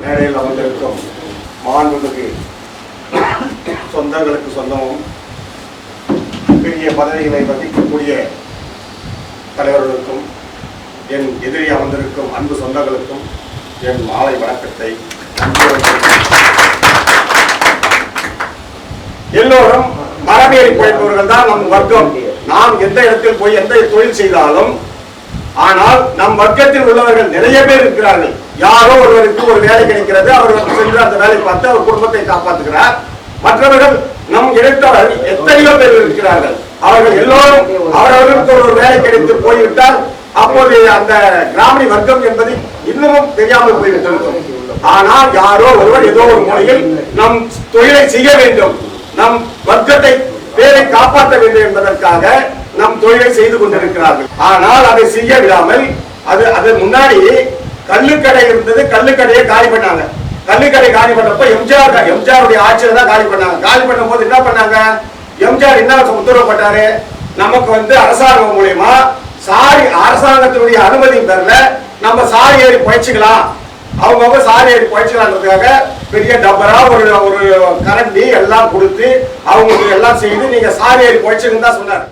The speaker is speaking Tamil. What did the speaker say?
மேடையில் அமர்ந்திருக்கும் மாண்புமிகு சொந்தங்களுக்கு சொந்தமும் பெரிய பதவிகளை வகிக்கக்கூடிய தலைவர்களுக்கும் என் எதிரி அமர்ந்திருக்கும் அன்பு சொந்தங்களுக்கும் என் மாலை வணக்கத்தை எல்லோரும் மரபேறி போய்ப்பவர்கள் தான் நம் வர்க்கம். நாம் எந்த இடத்தில் போய் எந்த தொழில் செய்தாலும் ஆனால் நம் வர்க்கத்தில் உள்ளவர்கள் நிறைய பேர் இருக்கிறார்கள். யாரோ ஒருவருக்கு ஒரு வேலை கிடைக்கிறது அவர் சென்று அந்த வேலை பார்த்து அவர் குடும்பத்தை காப்பாற்றுகிறார் மற்றவர்கள் நம் இணைத்தவர் எத்தனையோ பேர் இருக்கிறார்கள். அவர்கள் எல்லோரும் அவரவர்களுக்கு ஒரு வேலை கிடைத்து போய்விட்டால் அப்போது அந்த கிராமணி வர்க்கம் என்பது இன்னமும் தெரியாமல் போய்விட்டிருக்கும் ஆனால் யாரோ ஒருவர் ஏதோ ஒரு முறையில் நம் தொழிலை செய்ய வேண்டும் நம் வர்க்கத்தை பேரை காப்பாற்ற வேண்டும் என்பதற்காக நம் தொழிலை செய்து கொண்டிருக்கிறார்கள். ஆனால் அதை செய்ய விடாமல் அது அதன் முன்னாடி கல்லுக்கடை இருந்தது கல்லுக்கடையை காலி பண்ணாங்க. கல்லுக்கடை காலி பண்ணப்ப எம்ஜிஆர் தான் எம்ஜிஆருடைய ஆட்சியில தான் காலி பண்ணாங்க. காலி பண்ணும்போது என்ன பண்ணாங்க? எம்ஜிஆர் என்ன உத்தரவு நமக்கு வந்து அரசாங்கம் மூலியமா சாரி அரசாங்கத்தினுடைய அனுமதி பெறல. நம்ம சாரி ஏறி பயிற்சிக்கலாம் அவங்கவுங்க சாரி ஏறி பயிற்சிக்கலான்றதுக்காக பெரிய டப்பரா ஒரு ஒரு கரண்டி எல்லாம் கொடுத்து அவங்களுக்கு எல்லாம் செய்து நீங்க சாரி ஏறி பயிற்சிக்கன்னு தான் சொன்னார்.